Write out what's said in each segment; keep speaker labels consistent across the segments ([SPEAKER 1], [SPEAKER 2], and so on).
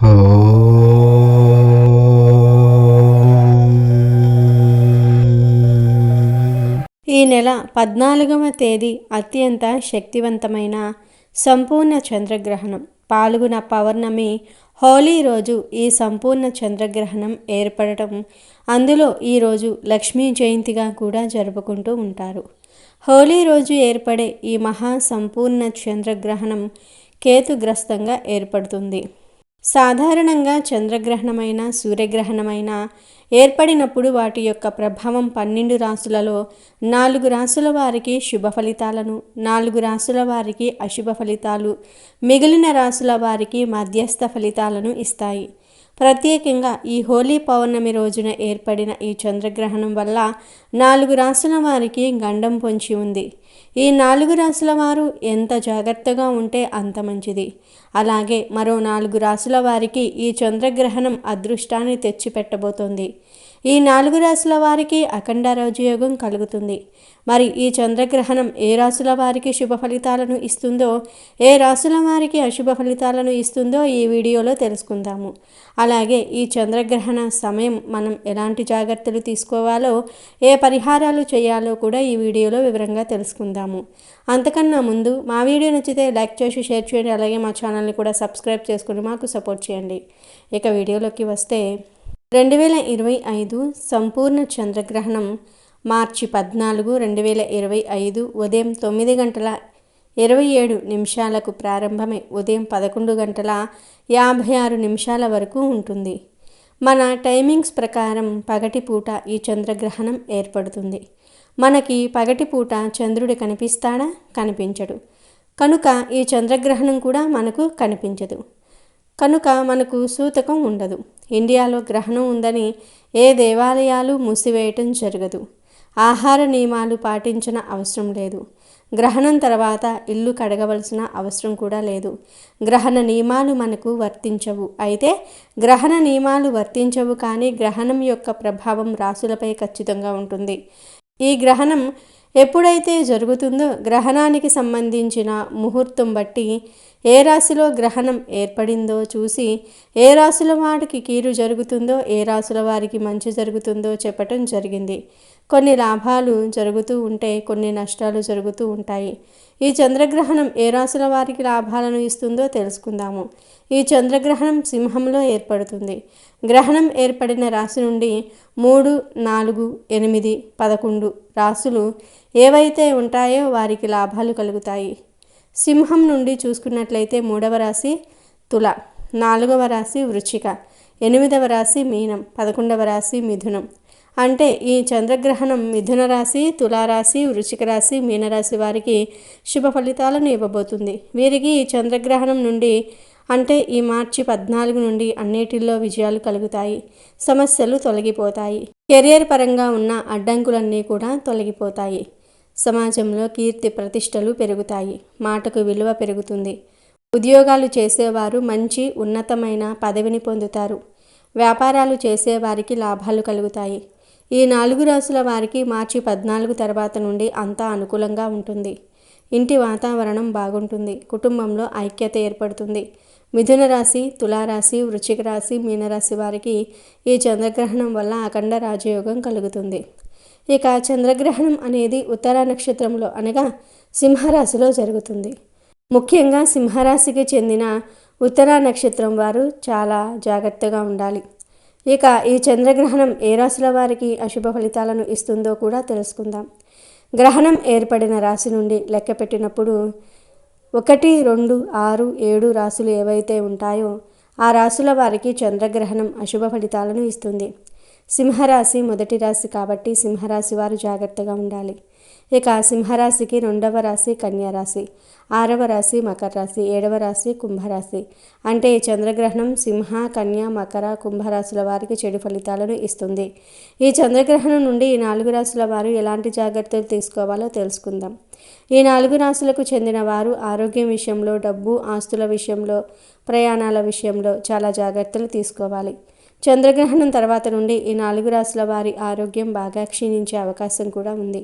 [SPEAKER 1] ఈ నెల పద్నాలుగవ తేదీ అత్యంత శక్తివంతమైన సంపూర్ణ చంద్రగ్రహణం. పాల్గొన పౌర్ణమి హోలీ రోజు ఈ సంపూర్ణ చంద్రగ్రహణం ఏర్పడటం అందులో ఈరోజు లక్ష్మీ జయంతిగా కూడా జరుపుకుంటూ ఉంటారు. హోలీ రోజు ఏర్పడే ఈ మహా సంపూర్ణ చంద్రగ్రహణం కేతుగ్రస్తంగా ఏర్పడుతుంది. సాధారణంగా చంద్రగ్రహణమైన సూర్యగ్రహణమైన ఏర్పడినప్పుడు వాటి యొక్క ప్రభావం పన్నెండు రాసులలో నాలుగు రాసుల వారికి శుభ ఫలితాలను నాలుగు రాసుల వారికి అశుభ ఫలితాలు మిగిలిన రాసుల వారికి మధ్యస్థ ఫలితాలను ఇస్తాయి. ప్రత్యేకంగా ఈ హోలీ పౌర్ణమి రోజున ఏర్పడిన ఈ చంద్రగ్రహణం వల్ల నాలుగు రాసుల వారికి గండం పొంచి ఉంది. ఈ నాలుగు రాసుల వారు ఎంత జాగ్రత్తగా ఉంటే అంత మంచిది. అలాగే మరో నాలుగు రాసుల వారికి ఈ చంద్రగ్రహణం అదృష్టాన్ని తెచ్చిపెట్టబోతోంది. ఈ నాలుగు రాశుల వారికి అఖండ రాజయోగం కలుగుతుంది. మరి ఈ చంద్రగ్రహణం ఏ రాశుల వారికి శుభ ఫలితాలను ఇస్తుందో ఏ రాశుల వారికి అశుభ ఫలితాలను ఇస్తుందో ఈ వీడియోలో తెలుసుకుందాము. అలాగే ఈ చంద్రగ్రహణ సమయం మనం ఎలాంటి జాగ్రత్తలు తీసుకోవాలో ఏ పరిహారాలు చేయాలో కూడా ఈ వీడియోలో వివరంగా తెలుసుకుందాము. అంతకన్నా ముందు మా వీడియో నచ్చితే లైక్ చేసి షేర్ చేయండి. అలాగే మా ఛానల్ని కూడా సబ్స్క్రైబ్ చేసుకుని మాకు సపోర్ట్ చేయండి. ఇక వీడియోలోకి వస్తే రెండు వేల ఇరవై ఐదు సంపూర్ణ చంద్రగ్రహణం మార్చి పద్నాలుగు రెండు వేల ఇరవై ఐదు ఉదయం తొమ్మిది గంటల ఇరవై ఏడు నిమిషాలకు ప్రారంభమై ఉదయం పదకొండు గంటల యాభై ఆరు నిమిషాల వరకు ఉంటుంది. మన టైమింగ్స్ ప్రకారం పగటిపూట ఈ చంద్రగ్రహణం ఏర్పడుతుంది. మనకి పగటిపూట చంద్రుడు కనిపిస్తాడా? కనిపించడు. కనుక ఈ చంద్రగ్రహణం కూడా మనకు కనిపించదు. కనుక మనకు సూతకం ఉండదు. ఇండియాలో గ్రహణం ఉందని ఏ దేవాలయాలు మూసివేయటం జరగదు. ఆహార నియమాలు పాటించిన అవసరం లేదు. గ్రహణం తర్వాత ఇల్లు కడగవలసిన అవసరం కూడా లేదు. గ్రహణ నియమాలు మనకు వర్తించవు. అయితే గ్రహణ నియమాలు వర్తించవు కానీ గ్రహణం యొక్క ప్రభావం రాసులపై ఖచ్చితంగా ఉంటుంది. ఈ గ్రహణం ఎప్పుడైతే జరుగుతుందో గ్రహణానికి సంబంధించిన ముహూర్తం బట్టి ఏ రాశిలో గ్రహణం ఏర్పడిందో చూసి ఏ రాశుల వారికి కీరు జరుగుతుందో ఏ రాశుల వారికి మంచి జరుగుతుందో చెప్పటం జరిగింది. కొన్ని లాభాలు జరుగుతూ ఉంటే కొన్ని నష్టాలు జరుగుతూ ఉంటాయి. ఈ చంద్రగ్రహణం ఏ రాశుల వారికి లాభాలను ఇస్తుందో తెలుసుకుందాము. ఈ చంద్రగ్రహణం సింహంలో ఏర్పడుతుంది. గ్రహణం ఏర్పడిన రాశి నుండి మూడు నాలుగు ఎనిమిది పదకొండు రాశులు ఏవైతే ఉంటాయో వారికి లాభాలు కలుగుతాయి. సింహం నుండి చూసుకున్నట్లయితే మూడవ రాశి తుల నాలుగవ రాశి వృచ్చిక ఎనిమిదవ రాశి మీనం పదకొండవ రాశి మిథునం. అంటే ఈ చంద్రగ్రహణం మిథున రాశి తులారాశి వృచిక రాశి మీనరాశి వారికి శుభ ఫలితాలను ఇవ్వబోతుంది. వీరికి ఈ చంద్రగ్రహణం నుండి అంటే ఈ మార్చి పద్నాలుగు నుండి అన్నిటిల్లో విజయాలు కలుగుతాయి. సమస్యలు తొలగిపోతాయి. కెరియర్ పరంగా ఉన్న అడ్డంకులన్నీ కూడా తొలగిపోతాయి. సమాజంలో కీర్తి ప్రతిష్టలు పెరుగుతాయి. మాటకు విలువ పెరుగుతుంది. ఉద్యోగాలు చేసేవారు మంచి ఉన్నతమైన పదవిని పొందుతారు. వ్యాపారాలు చేసేవారికి లాభాలు కలుగుతాయి. ఈ నాలుగు రాసుల వారికి మార్చి పద్నాలుగు తర్వాత నుండి అంతా అనుకూలంగా ఉంటుంది. ఇంటి వాతావరణం బాగుంటుంది. కుటుంబంలో ఐక్యత ఏర్పడుతుంది. మిథున రాశి తులారాశి వృశ్చిక రాశి మీనరాశి వారికి ఈ చంద్రగ్రహణం వల్ల అఖండ రాజయోగం కలుగుతుంది. ఇక చంద్రగ్రహణం అనేది ఉత్తర నక్షత్రంలో అనగా సింహరాశిలో జరుగుతుంది. ముఖ్యంగా సింహరాశికి చెందిన ఉత్తర నక్షత్రం వారు చాలా జాగ్రత్తగా ఉండాలి. ఇక ఈ చంద్రగ్రహణం ఏ రాశుల వారికి అశుభ ఫలితాలను ఇస్తుందో కూడా తెలుసుకుందాం. గ్రహణం ఏర్పడిన రాశి నుండి లెక్క పెట్టినప్పుడు ఒకటి రెండు ఆరు ఏడు రాశులు ఏవైతే ఉంటాయో ఆ రాశుల వారికి చంద్రగ్రహణం అశుభ ఫలితాలను ఇస్తుంది. సింహరాశి మొదటి రాశి కాబట్టి సింహరాశి వారు జాగ్రత్తగా ఉండాలి. ఇక సింహరాశికి రెండవ రాశి కన్యారాశి ఆరవ రాశి మకర రాశి ఏడవ రాశి కుంభరాశి అంటే చంద్రగ్రహణం సింహ కన్య మకర కుంభరాశుల వారికి చెడు ఫలితాలను ఇస్తుంది. ఈ చంద్రగ్రహణం నుండి ఈ నాలుగు రాశుల వారు ఎలాంటి జాగ్రత్తలు తీసుకోవాలో తెలుసుకుందాం. ఈ నాలుగు రాశులకు చెందిన వారు ఆరోగ్యం విషయంలో డబ్బు ఆస్తుల విషయంలో ప్రయాణాల విషయంలో చాలా జాగ్రత్తలు తీసుకోవాలి. చంద్రగ్రహణం తర్వాత నుండి ఈ నాలుగు రాసుల వారి ఆరోగ్యం బాగా క్షీణించే అవకాశం కూడా ఉంది.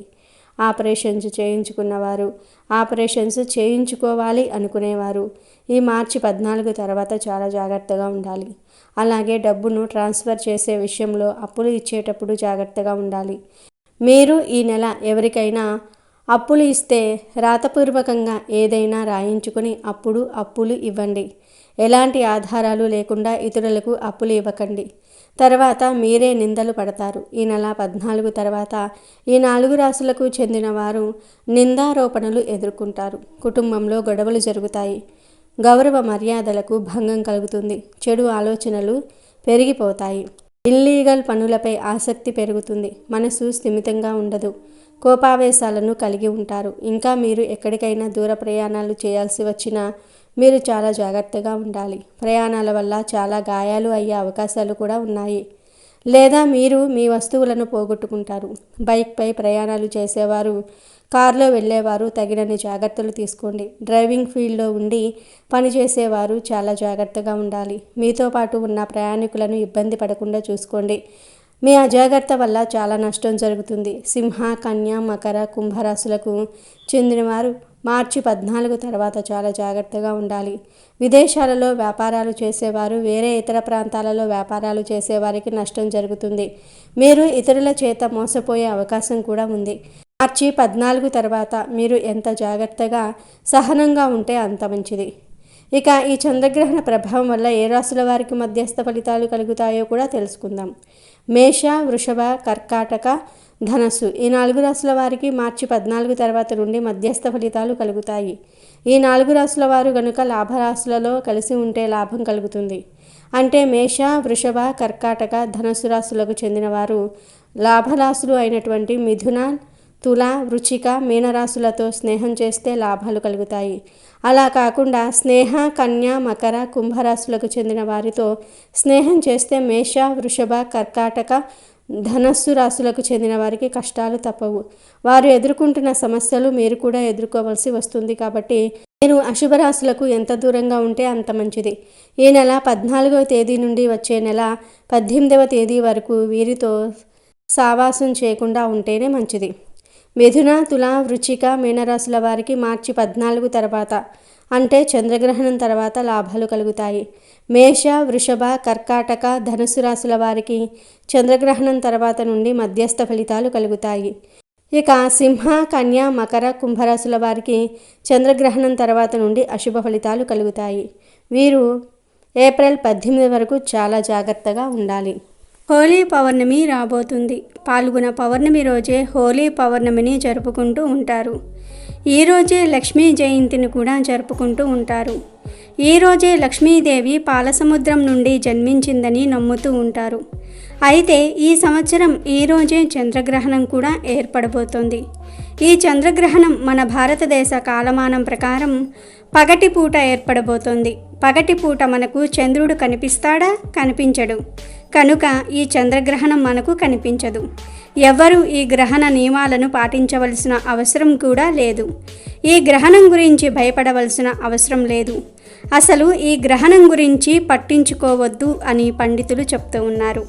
[SPEAKER 1] ఆపరేషన్స్ చేయించుకున్నవారు ఆపరేషన్స్ చేయించుకోవాలి అనుకునేవారు. ఈ మార్చి పద్నాలుగు తర్వాత చాలా జాగ్రత్తగా ఉండాలి. అలాగే డబ్బును ట్రాన్స్ఫర్ చేసే విషయంలో అప్పులు ఇచ్చేటప్పుడు జాగ్రత్తగా ఉండాలి. మీరు ఈ నెల ఎవరికైనా అప్పులు ఇస్తే రాతపూర్వకంగా ఏదైనా రాయించుకుని అప్పుడు అప్పులు ఇవ్వండి. ఎలాంటి ఆధారాలు లేకుండా ఇతరులకు అప్పులు ఇవ్వకండి. తర్వాత మీరే నిందలు పడతారు. ఈ నెల పద్నాలుగు తర్వాత ఈ నాలుగు రాశులకు చెందిన వారు నిందారోపణలు ఎదుర్కొంటారు. కుటుంబంలో గొడవలు జరుగుతాయి. గౌరవ మర్యాదలకు భంగం కలుగుతుంది. చెడు ఆలోచనలు పెరిగిపోతాయి. ఇల్లీగల్ పనులపై ఆసక్తి పెరుగుతుంది. మనసు స్థిమితంగా ఉండదు. కోపావేశాలను కలిగి ఉంటారు. ఇంకా మీరు ఎక్కడికైనా దూర ప్రయాణాలు చేయాల్సి వచ్చినా మీరు చాలా జాగ్రత్తగా ఉండాలి. ప్రయాణాల వల్ల చాలా గాయాలు అయ్యే అవకాశాలు కూడా ఉన్నాయి. లేదా మీరు మీ వస్తువులను పోగొట్టుకుంటారు. బైక్పై ప్రయాణాలు చేసేవారు కారులో వెళ్ళేవారు తగినన్ని జాగ్రత్తలు తీసుకోండి. డ్రైవింగ్ ఫీల్డ్లో ఉండి పనిచేసేవారు చాలా జాగ్రత్తగా ఉండాలి. మీతో పాటు ఉన్న ప్రయాణికులను ఇబ్బంది పడకుండా చూసుకోండి. మీ అజాగ్రత్త వల్ల చాలా నష్టం జరుగుతుంది. సింహ కన్య మకర కుంభరాశులకు చెందినవారు మార్చి పద్నాలుగు తర్వాత చాలా జాగ్రత్తగా ఉండాలి. విదేశాలలో వ్యాపారాలు చేసేవారు వేరే ఇతర ప్రాంతాలలో వ్యాపారాలు చేసేవారికి నష్టం జరుగుతుంది. మీరు ఇతరుల చేత మోసపోయే అవకాశం కూడా ఉంది. మార్చి పద్నాలుగు తర్వాత మీరు ఎంత జాగ్రత్తగా సహనంగా ఉంటే అంత మంచిది. ఇక ఈ చంద్రగ్రహణ ప్రభావం వల్ల ఏ రాశుల వారికి మధ్యస్థ ఫలితాలు కలుగుతాయో కూడా తెలుసుకుందాం. మేష వృషభ కర్కాటక ధనస్సు ఈ నాలుగు రాసుల వారికి మార్చి పద్నాలుగు తర్వాత నుండి మధ్యస్థ ఫలితాలు కలుగుతాయి. ఈ నాలుగు రాశుల వారు గనుక లాభరాశులలో కలిసి ఉంటే లాభం కలుగుతుంది. అంటే మేష వృషభ కర్కాటక ధనస్సు రాశులకు చెందినవారు లాభరాశులు అయినటువంటి మిథున తుల వృచిక మీనరాశులతో స్నేహం చేస్తే లాభాలు కలుగుతాయి. అలా కాకుండా స్నేహ కన్య మకర కుంభరాశులకు చెందిన వారితో స్నేహం చేస్తే మేష వృషభ కర్కాటక ధనస్సు రాశులకు చెందిన వారికి కష్టాలు తప్పవు. వారు ఎదుర్కొంటున్న సమస్యలు మీరు కూడా ఎదుర్కోవలసి వస్తుంది కాబట్టి మీరు అశుభ రాశులకు ఎంత దూరంగా ఉంటే అంత మంచిది. ఈ నెల పద్నాలుగవ తేదీ నుండి వచ్చే నెల పద్దెనిమిదవ తేదీ వరకు వీరితో సావాసం చేయకుండా ఉంటేనే మంచిది. మిథున తుల వృచిక మీనరాశుల వారికి మార్చి పద్నాలుగు తర్వాత. అంటే చంద్రగ్రహణం తర్వాత లాభాలు కలుగుతాయి. మేష వృషభ కర్కాటక ధనుసు రాశుల వారికి చంద్రగ్రహణం తర్వాత నుండి మధ్యస్థ ఫలితాలు కలుగుతాయి. ఇక సింహ కన్య మకర కుంభరాశుల వారికి చంద్రగ్రహణం తర్వాత నుండి అశుభ ఫలితాలు కలుగుతాయి. వీరు ఏప్రిల్ పద్దెనిమిది వరకు చాలా జాగ్రత్తగా ఉండాలి. హోలీ పౌర్ణమి రాబోతుంది. పాల్గొన పౌర్ణమి రోజే హోలీ పౌర్ణమిని జరుపుకుంటూ ఉంటారు. ఈరోజే లక్ష్మీ జయంతిని కూడా జరుపుకుంటూ ఉంటారు. ఈరోజే లక్ష్మీదేవి పాలసముద్రం నుండి జన్మించిందని నమ్ముతూ ఉంటారు. అయితే ఈ సంవత్సరం ఈరోజే చంద్రగ్రహణం కూడా ఏర్పడబోతోంది. ఈ చంద్రగ్రహణం మన భారతదేశ కాలమానం ప్రకారం పగటిపూట ఏర్పడబోతోంది. పగటిపూట మనకు చంద్రుడు కనిపిస్తాడా? కనిపించడు. కనుక ఈ చంద్రగ్రహణం మనకు కనిపించదు. ఎవ్వరూ ఈ గ్రహణ నియమాలను పాటించవలసిన అవసరం కూడా లేదు. ఈ గ్రహణం గురించి భయపడవలసిన అవసరం లేదు. అసలు ఈ గ్రహణం గురించి పట్టించుకోవద్దు అని పండితులు చెప్తూ ఉన్నారు.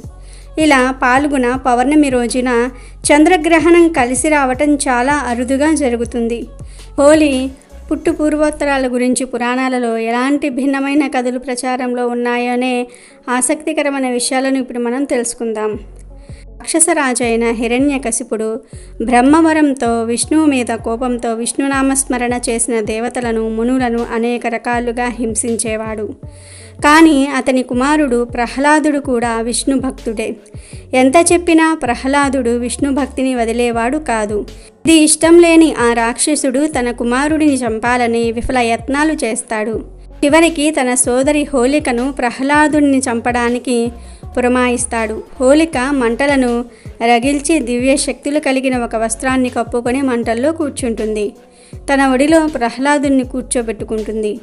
[SPEAKER 1] ఇలా పాల్గొన పౌర్ణమి రోజున చంద్రగ్రహణం కలిసి రావటం చాలా అరుదుగా జరుగుతుంది. హోలీ పుట్టు పూర్వోత్తరాల గురించి పురాణాలలో ఎలాంటి భిన్నమైన కథలు ప్రచారంలో ఉన్నాయనే ఆసక్తికరమైన విషయాలను ఇప్పుడు మనం తెలుసుకుందాం. రాక్షసరాజైన హిరణ్యకశిపుడు బ్రహ్మవరంతో విష్ణువు మీద కోపంతో విష్ణునామస్మరణ చేసిన దేవతలను మునులను అనేక రకాలుగా హింసించేవాడు. కానీ అతని కుమారుడు ప్రహ్లాదుడు కూడా విష్ణు భక్తుడే ఎంత చెప్పినా ప్రహ్లాదుడు విష్ణు భక్తిని వదిలేవాడు కాదు. ఇది ఇష్టం లేని ఆ రాక్షసుడు తన కుమారుడిని చంపాలని విఫల యత్నాలు చేస్తాడు. చివరికి తన సోదరి హోలికను ప్రహ్లాదుడిని చంపడానికి పురమాయిస్తాడు. హోలిక మంటలను రగిల్చి దివ్య శక్తులు కలిగిన ఒక వస్త్రాన్ని కప్పుకొని మంటల్లో కూర్చుంటుంది. తన ఒడిలో ప్రహ్లాదుని కూర్చోబెట్టుకుంటుంది.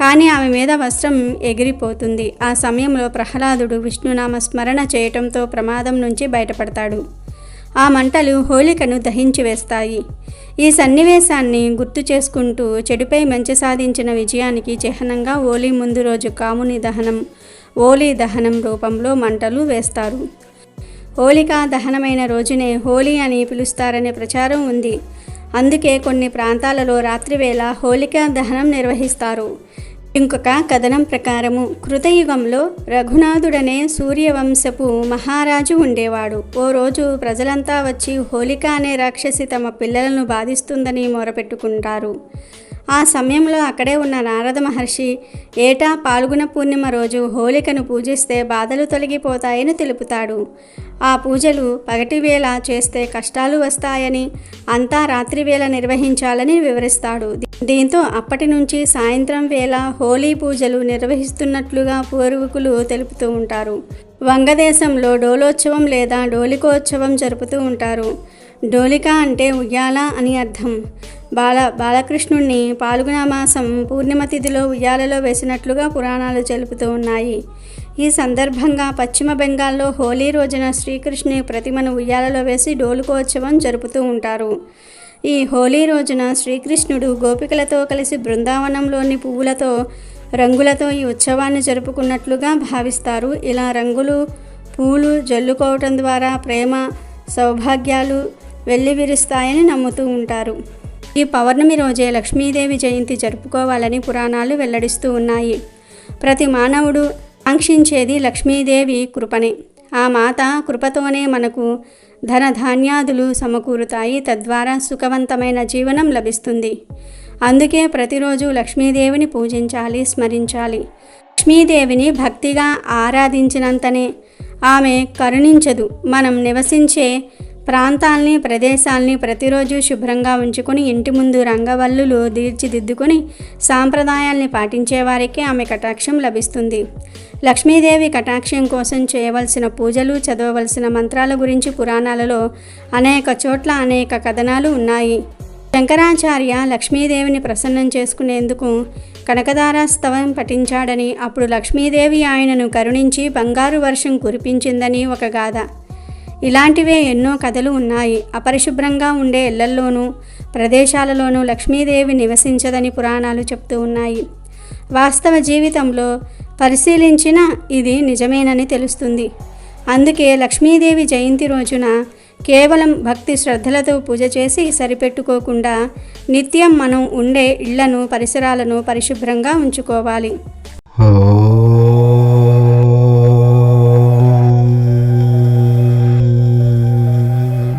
[SPEAKER 1] కానీ ఆమె మీద వస్త్రం ఎగిరిపోతుంది. ఆ సమయంలో ప్రహ్లాదుడు విష్ణునామ స్మరణ చేయటంతో ప్రమాదం నుంచి బయటపడతాడు. ఆ మంటలు హోలికను దహించి వేస్తాయి. ఈ సన్నివేశాన్ని గుర్తు చేసుకుంటూ చెడుపై మంచి సాధించిన విజయానికి చిహ్నంగా హోలీ ముందు రోజు కాముని దహనం హోలీ దహనం రూపంలో మంటలు వేస్తారు. హోళికా దహనమైన రోజునే హోలీ అని పిలుస్తారనే ప్రచారం ఉంది. అందుకే కొన్ని ప్రాంతాలలో రాత్రివేళ హోళికా దహనం నిర్వహిస్తారు. ఇంకొక కథనం ప్రకారము కృతయుగంలో రఘునాథుడనే సూర్యవంశపు మహారాజు ఉండేవాడు. ఓ రోజు ప్రజలంతా వచ్చి హోలిక అనే రాక్షసి తమ పిల్లలను బాధిస్తుందని మొరపెట్టుకుంటారు. ఆ సమయంలో అక్కడే ఉన్న నారద మహర్షి ఏటా పాల్గొన పూర్ణిమ రోజు హోలికను పూజిస్తే బాధలు తొలగిపోతాయని తెలుపుతాడు. ఆ పూజలు పగటి వేళ చేస్తే కష్టాలు వస్తాయని అంతా రాత్రి వేళ నిర్వహించాలని వివరిస్తాడు. దీంతో అప్పటి నుంచి సాయంత్రం వేళ హోలీ పూజలు నిర్వహిస్తున్నట్లుగా పూర్వీకులు తెలుపుతూ ఉంటారు. వంగదేశంలో డోలోత్సవం లేదా డోలికోత్సవం జరుపుతూ ఉంటారు. డోలిక అంటే ఉయ్యాల అని అర్థం. బాల బాలకృష్ణుణ్ణి పాల్గొన మాసం పూర్ణిమ తిథిలో ఉయ్యాలలో వేసినట్లుగా పురాణాలు తెలుపుతూ ఉన్నాయి. ఈ సందర్భంగా పశ్చిమ బెంగాల్లో హోలీ రోజున శ్రీకృష్ణుని ప్రతిమను ఉయ్యాలలో వేసి డోలుకోత్సవం జరుపుతూ ఉంటారు. ఈ హోలీ రోజున శ్రీకృష్ణుడు గోపికలతో కలిసి బృందావనంలోని పువ్వులతో రంగులతో ఈ ఉత్సవాన్ని జరుపుకున్నట్లుగా భావిస్తారు. ఇలా రంగులు పూలు జల్లుకోవటం ద్వారా ప్రేమ సౌభాగ్యాలు వెల్లివిరుస్తాయని నమ్ముతూ ఉంటారు. ఈ పౌర్ణమి రోజే లక్ష్మీదేవి జయంతి జరుపుకోవాలని పురాణాలు వెల్లడిస్తూ ఉన్నాయి. ప్రతి మానవుడు ఆంక్షించేది లక్ష్మీదేవి కృపనే. ఆ మాత కృపతోనే మనకు ధన ధాన్యాదులు సమకూరుతాయి తద్వారా సుఖవంతమైన జీవనం లభిస్తుంది. అందుకే ప్రతిరోజు లక్ష్మీదేవిని పూజించాలి స్మరించాలి. లక్ష్మీదేవిని భక్తిగా ఆరాధించినంతనే ఆమె కరుణించదు. మనం నివసించే ప్రాంతాల్ని ప్రదేశాల్ని ప్రతిరోజు శుభ్రంగా ఉంచుకొని ఇంటి ముందు రంగవల్లులు తీర్చిదిద్దుకొని సాంప్రదాయాల్ని పాటించేవారికే ఆమె కటాక్షం లభిస్తుంది. లక్ష్మీదేవి కటాక్షం కోసం చేయవలసిన పూజలు చదవవలసిన మంత్రాల గురించి పురాణాలలో అనేక చోట్ల అనేక కథనాలు ఉన్నాయి. శంకరాచార్య లక్ష్మీదేవిని ప్రసన్నం చేసుకునేందుకు కనకదారాస్తవం పఠించాడని అప్పుడు లక్ష్మీదేవి ఆయనను కరుణించి బంగారు వర్షం కురిపించిందని ఒక గాథ. ఇలాంటివే ఎన్నో కథలు ఉన్నాయి. అపరిశుభ్రంగా ఉండే ఇళ్ళల్లోనూ ప్రదేశాలలోనూ లక్ష్మీదేవి నివసించదని పురాణాలు చెప్తూ ఉన్నాయి. వాస్తవ జీవితంలో పరిశీలించిన ఇది నిజమేనని తెలుస్తుంది. అందుకే లక్ష్మీదేవి జయంతి రోజున కేవలం భక్తి శ్రద్ధలతో పూజ చేసి సరిపెట్టుకోకుండా నిత్యం మనం ఉండే ఇళ్ళను పరిసరాలను పరిశుభ్రంగా ఉంచుకోవాలి.
[SPEAKER 2] ఓ